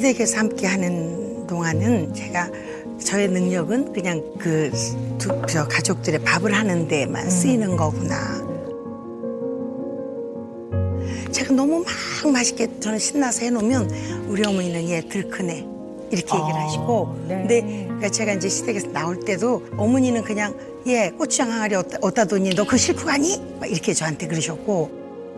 시댁에서 함께 하는 동안은 제가 저의 능력은 그냥 그 두, 저 가족들의 밥을 하는 데만 쓰이는 거구나. 제가 너무 막 맛있게 저는 신나서 해놓으면 우리 어머니는 얘 들크네 이렇게 얘기를 아, 하시고 네. 근데 그러니까 제가 이제 시댁에서 나올 때도 어머니는 그냥 얘 고추장 항아리 어디다, 어디다 뒀니 너 그거 싫고 가니? 막 이렇게 저한테 그러셨고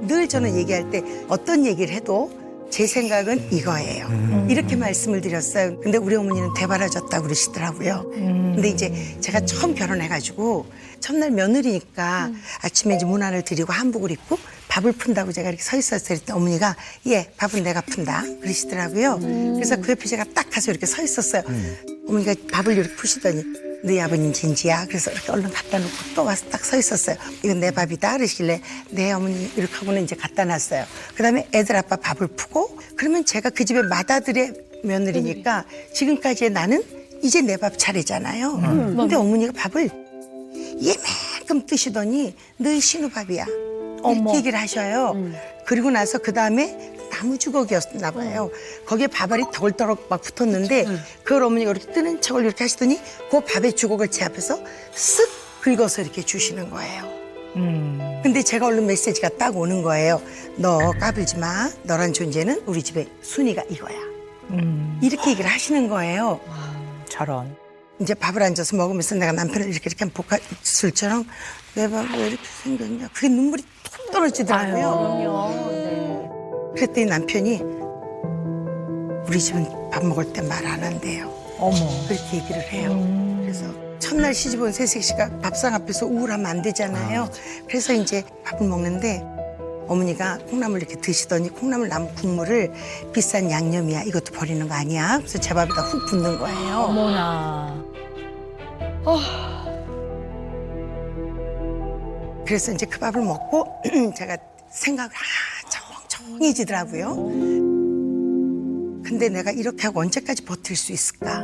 늘 저는 얘기할 때 어떤 얘기를 해도 제 생각은 이거예요. 이렇게 말씀을 드렸어요. 근데 우리 어머니는 되바라졌다고 그러시더라고요. 근데 이제 제가 처음 결혼해가지고 첫날 며느리니까 아침에 이제 문안을 드리고 한복을 입고 밥을 푼다고 제가 이렇게 서 있었어요. 그랬더니 어머니가 예, 밥은 내가 푼다. 그러시더라고요. 그래서 그 옆에 제가 딱 가서 이렇게 서 있었어요. 어머니가 밥을 이렇게 푸시더니 너희 아버님 진지야. 그래서 이렇게 얼른 갖다 놓고 또 와서 딱 서 있었어요. 이건 내 밥이다. 그러시길래 네 어머니 이렇게 하고는 이제 갖다 놨어요. 그다음에 애들 아빠 밥을 푸고 그러면 제가 그 집의 맏아들의 며느리니까 지금까지의 나는 이제 내 밥 차례잖아요. 근데 어머니가 밥을 이만큼 뜨시더니 너 신우밥이야. 이렇게 얘기를 하셔요. 그리고 나서 그 다음에 나무 주걱이었나 봐요. 거기에 밥알이 덜덜 막 붙었는데 그걸 어머니가 이렇게 뜨는 척을 이렇게 하시더니 그 밥의 주걱을 제 앞에서 쓱 긁어서 이렇게 주시는 거예요. 근데 제가 얼른 메시지가 딱 오는 거예요. 너 까불지 마. 너란 존재는 우리 집의 순위가 이거야. 이렇게 얘기를 하시는 거예요. 저런. 이제 밥을 앉아서 먹으면서 내가 남편을 이렇게 이렇게 볶아 술처럼 내 밥 왜 이렇게 생겼냐. 그게 눈물이 툭 떨어지더라고요. 그랬더니 남편이 우리 집은 밥 먹을 때 말 안 한대요. 어머. 그렇게 얘기를 해요. 그래서 첫날 시집 온 새색 씨가 밥상 앞에서 우울하면 안 되잖아요. 그래서 이제 밥을 먹는데 어머니가 콩나물 이렇게 드시더니 콩나물 남은 국물을 비싼 양념이야. 이것도 버리는 거 아니야. 그래서 제 밥에다 훅 붓는 거예요. 어머나. 그래서 이제 그 밥을 먹고 제가 생각을 멍청해지더라고요. 근데 내가 이렇게 하고 언제까지 버틸 수 있을까?